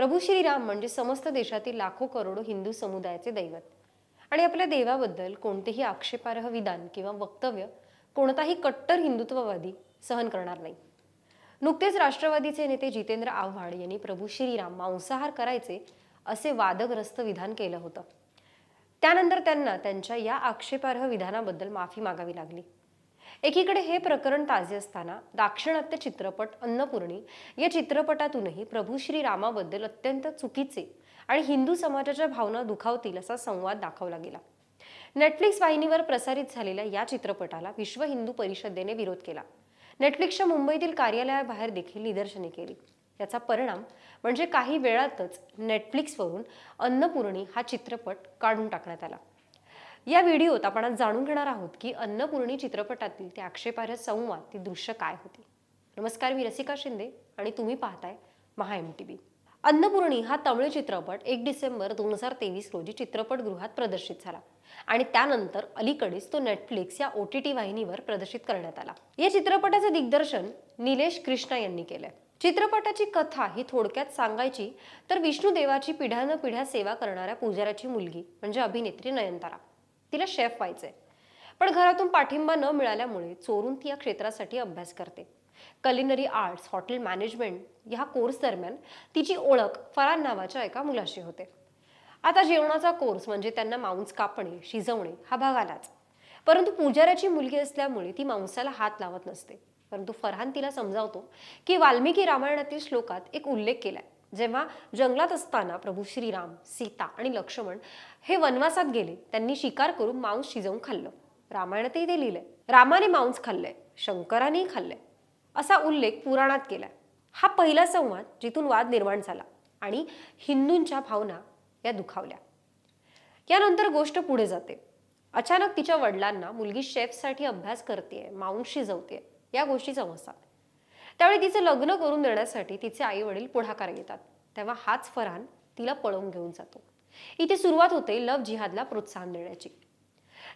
प्रभू श्रीराम म्हणजे समस्त देशातील लाखो करोडो हिंदू समुदायाचे दैवत. आणि आपल्या देवाबद्दल कोणतेही आक्षेपार्ह विधान किंवा वक्तव्य कोणताही कट्टर हिंदुत्ववादी सहन करणार नाही. नुकतेच राष्ट्रवादीचे नेते जितेंद्र आव्हाड यांनी प्रभू श्रीराम मांसाहार करायचे असे वादग्रस्त विधान केलं होतं. त्यानंतर त्यांना त्यांच्या या आक्षेपार्ह विधानाबद्दल माफी मागावी लागली. एकीकडे हे प्रकरण ताजे असताना दाक्षिणात्य चित्रपट अन्नपूर्णी या चित्रपटातूनही प्रभू श्री रामाबद्दल अत्यंत चुकीचे आणि हिंदू समाजाच्या भावना दुखावतील असा संवाद दाखवला गेला. नेटफ्लिक्स वाहिनीवर प्रसारित झालेल्या या चित्रपटाला विश्व हिंदू परिषदेने विरोध केला. नेटफ्लिक्सच्या मुंबईतील कार्यालयाबाहेर देखील निदर्शने केली. याचा परिणाम म्हणजे काही वेळातच नेटफ्लिक्सवरून अन्नपूर्णी हा चित्रपट काढून टाकण्यात आला. या व्हिडिओत आपण आज जाणून घेणार आहोत की अन्नपूर्णी चित्रपटातील ते आक्षेपार्ह संवाद ती दृश्य काय होती? नमस्कार मी रसिका शिंदे आणि तुम्ही पाहताय Maha M T B Annapoorani हा तमिळ चित्रपट एक डिसेंबर दोन हजार तेवीस रोजी चित्रपटगृहात प्रदर्शित झाला आणि त्यानंतर अलीकडेच तो नेटफ्लिक्स या ओ टी टी वाहिनीवर प्रदर्शित करण्यात आला. या चित्रपटाचे दिग्दर्शन निलेश कृष्णा यांनी केलंय. चित्रपटाची कथा ही थोडक्यात सांगायची तर विष्णू देवाची पिढ्यानं पिढ्या सेवा करणाऱ्या पुजाऱ्याची मुलगी म्हणजे अभिनेत्री नयनतारा. तिला शेफ व्हायचंय. पण घरातून पाठिंबा न मिळाल्यामुळे चोरून ती या क्षेत्रासाठी अभ्यास करते. कलिनरी आर्ट्स हॉटेल मॅनेजमेंट ह्या कोर्स दरम्यान तिची ओळख फरान नावाच्या एका मुलाशी होते. आता जेवणाचा कोर्स म्हणजे त्यांना मांस कापणे शिजवणे हा भाग आलाच. परंतु पुजाऱ्याची मुलगी असल्यामुळे ती मांसाला हात लावत नसते. परंतु फरहान तिला समजावतो की वाल्मिकी रामायणातील श्लोकात एक उल्लेख केलाय. जेव्हा जंगलात असताना प्रभू श्रीराम सीता आणि लक्ष्मण हे वनवासात गेले त्यांनी शिकार करून मांस शिजवून खाल्लं. रामायणातही ते लिहिलंय. रामाने मांस खाल्लंय शंकरानेही खाल्लंय. असा उल्लेख पुराणात केलाय. हा पहिला संवाद जिथून वाद निर्माण झाला आणि हिंदूंच्या भावना या दुखावल्या. यानंतर गोष्ट पुढे जाते. अचानक तिच्या वडिलांना मुलगी शेफसाठी अभ्यास करते मांस शिजवते या गोष्टी समजतात त्यावेळी तिचं लग्न करून देण्यासाठी तिचे आई वडील पुढाकार घेतात. तेव्हा हाच फरहान तिला पळवून घेऊन जातो. इथे सुरुवात होते लव जिहादला प्रोत्साहन देण्याची.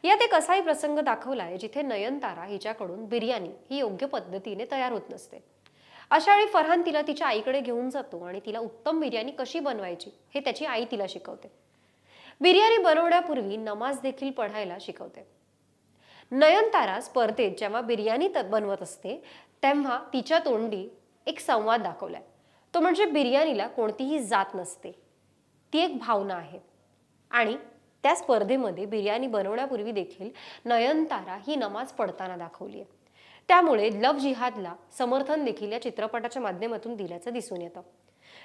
यात एक असाही प्रसंग दाखवलाय जिथे नयनतारा हिच्याकडून बिर्याणी ही योग्य पद्धतीने तयार होत नसते. अशा वेळी फरहान तिला तिच्या आईकडे घेऊन जातो आणि तिला उत्तम बिर्याणी कशी बनवायची हे त्याची आई तिला शिकवते. बिर्याणी बनवण्यापूर्वी नमाज देखील पढायला शिकवते. नयनतारा स्पर्धेत जेव्हा बिर्याणी बनवत असते तेव्हा तिच्या तोंडी एक संवाद दाखवलाय. तो म्हणजे बिर्याणीला कोणतीही जात नसते. ती एक भावना आहे. आणि त्या स्पर्धेमध्ये बिर्याणी बनवण्यापूर्वी देखील नयनतारा ही नमाज पडताना दाखवली आहे. त्यामुळे लव जिहादला समर्थन देखील या चित्रपटाच्या माध्यमातून दिल्याचं दिसून येतं.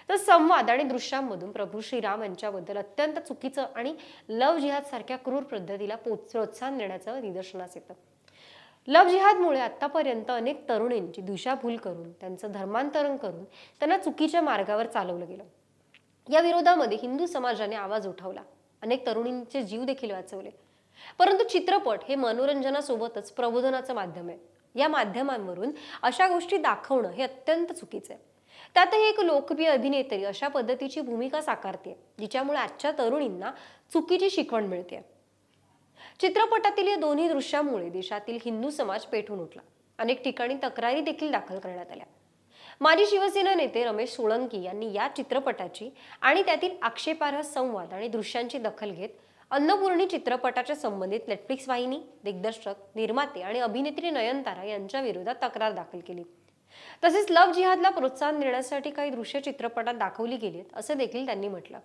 तर संवाद आणि दृश्यांमधून प्रभू श्रीराम यांच्याबद्दल अत्यंत चुकीचं आणि लव जिहाद सारख्या क्रूर पद्धतीला प्रोत्साहन देण्याचं निदर्शनास येतं. लव जिहादमुळे आत्तापर्यंत अनेक तरुणींची दिशाभूल करून त्यांचं धर्मांतरण करून त्यांना चुकीच्या मार्गावर चालवलं गेलं. या विरोधामध्ये हिंदू समाजाने आवाज उठवला. अनेक तरुणींचे जीव देखील वाचवले. परंतु चित्रपट हे मनोरंजनासोबतच प्रबोधनाचं माध्यम आहे. या माध्यमांवरून अशा गोष्टी दाखवणं हे अत्यंत चुकीचं आहे. त्यातही एक लोकप्रिय अभिनेत्री अशा पद्धतीची भूमिका साकारते जिच्यामुळे आजच्या तरुणींना चुकीची शिकवण मिळते चित्रपटातील या दोन्ही दृश्यामुळे देशातील हिंदू समाज पेटून उठला. अनेक ठिकाणी तक्रारी देखील दाखल करण्यात आल्या. माजी शिवसेना नेते रमेश सोळंकी यांनी या चित्रपटाची आणि त्यातील आक्षेपार्ह संवाद आणि दृश्यांची दखल घेत अन्नपूर्णी चित्रपटाच्या संबंधित नेटफ्लिक्स वाहिनी दिग्दर्शक निर्माते आणि अभिनेत्री नयनतारा यांच्या विरोधात तक्रार दाखल केली. तसेच लव जिहादला प्रोत्साहन देण्यासाठी काही दृश्य चित्रपटात दाखवली गेलीत असं देखील त्यांनी म्हटलं.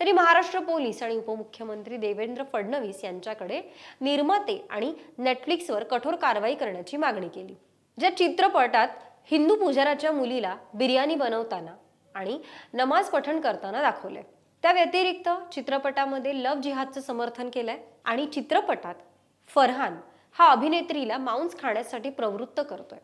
तरी महाराष्ट्र पोलीस आणि उपमुख्यमंत्री देवेंद्र फडणवीस यांच्याकडे निर्माते आणि नेटफ्लिक्सवर कठोर कारवाई करण्याची मागणी केली. ज्या चित्रपटात हिंदू पुजाराच्या मुलीला बिर्याणी बनवताना आणि नमाज पठण करताना दाखवले त्या व्यतिरिक्त चित्रपटामध्ये लव जिहादचं समर्थन केलंय आणि चित्रपटात फरहान हा अभिनेत्रीला मांस खाण्यासाठी प्रवृत्त करतोय.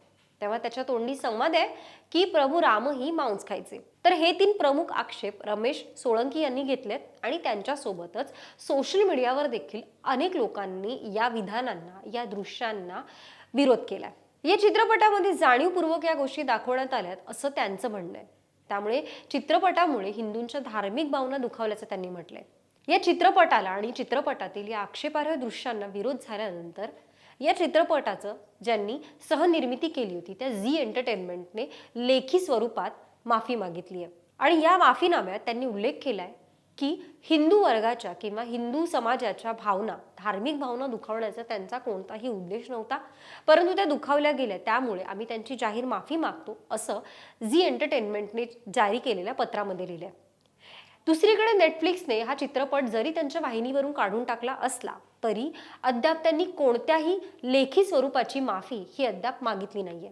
तेव्हा त्याच्या तोंडी संवाद आहे की प्रभू रामही मांस खायचे. तर हे तीन प्रमुख आक्षेप रमेश सोळंकी यांनी घेतलेत आणि त्यांच्यासोबतच सोशल मीडियावर देखील अनेक लोकांनी या विधानांना या दृश्यांना विरोध केला या चित्रपटामध्ये जाणीवपूर्वक या गोष्टी दाखवण्यात आल्यात असं त्यांचं म्हणणं आहे. त्यामुळे चित्रपटामुळे हिंदूंच्या धार्मिक भावना दुखावल्याचं त्यांनी म्हटलंय. या चित्रपटाला आणि चित्रपटातील या आक्षेपार्ह दृश्यांना विरोध झाल्यानंतर या चित्रपटाचं ज्यांनी सहनिर्मिती केली होती त्या झी एंटरटेनमेंटने लेखी स्वरूपात माफी मागितली आहे. आणि या माफीनाम्यात त्यांनी उल्लेख केला आहे की हिंदू वर्गाच्या किंवा हिंदू समाजाच्या भावना धार्मिक भावना दुखावण्याचा त्यांचा कोणताही उद्देश नव्हता. परंतु त्या दुखावल्या गेल्या. त्यामुळे आम्ही त्यांची जाहीर माफी मागतो असं झी एंटरटेनमेंटने जारी केलेल्या पत्रामध्ये लिहिलंय. दुसरीकडे नेटफ्लिक्सने हा चित्रपट जरी त्यांच्या वाहिनीवरून काढून टाकला असला तरी अद्याप त्यांनी कोणत्याही लेखी स्वरूपाची माफी ही अद्याप मागितली नाहीये.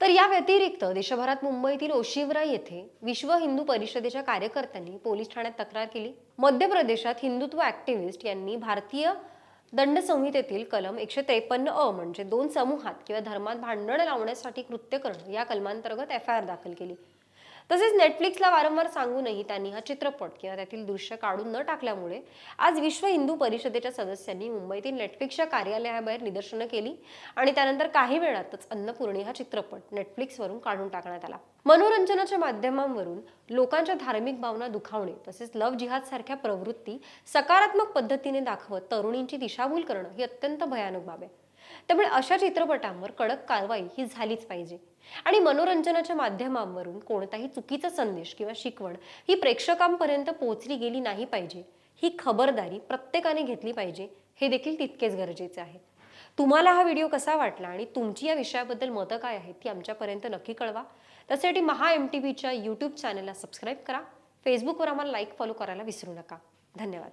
तर या व्यतिरिक्त देशभरात मुंबईतील ओशिवरा येथे विश्व हिंदू परिषदेच्या कार्यकर्त्यांनी पोलीस ठाण्यात तक्रार केली. मध्य प्रदेशात हिंदुत्व ऍक्टिव्हिस्ट यांनी भारतीय दंड संहितेतील कलम एकशे त्रेपन्न अ म्हणजे दोन समूहात किंवा धर्मात भांडण लावण्यासाठी कृत्य करणं या कलमांतर्गत एफ आय आर दाखल केली. तसेच नेटफ्लिक्सला वारंवार सांगूनही त्यांनी हा चित्रपट किंवा त्यातील दृश्य काढून न टाकल्यामुळे आज विश्व हिंदू परिषदेच्या सदस्यांनी मुंबईतील नेटफ्लिक्सच्या कार्यालयाबाहेर निदर्शनं केली आणि त्यानंतर काही वेळातच अन्नपूर्णी हा चित्रपट नेटफ्लिक्सवरून काढून टाकण्यात आला. मनोरंजनाच्या माध्यमांवरून लोकांच्या धार्मिक भावना दुखावणे तसेच लव जिहाद सारख्या प्रवृत्ती सकारात्मक पद्धतीने दाखवत तरुणींची दिशाभूल करणं ही अत्यंत भयानक बाब आहे. त्यामुळे अशा चित्रपटांवर कडक कारवाई ही झालीच पाहिजे. आणि मनोरंजनाच्या माध्यमांवरून कोणताही चुकीचा संदेश किंवा शिकवण ही प्रेक्षकांपर्यंत पोहोचली गेली नाही पाहिजे. ही खबरदारी प्रत्येकाने घेतली पाहिजे. हे देखील तितकेच गरजेचे आहे. तुम्हाला हा व्हिडिओ कसा वाटला आणि तुमची या विषयाबद्दल मतं काय आहेत ती आमच्यापर्यंत नक्की कळवा. त्यासाठी महा एम टी व्हीच्या यूट्यूब चॅनलला सबस्क्राईब करा. फेसबुकवर आम्हाला लाईक फॉलो करायला विसरू नका. धन्यवाद.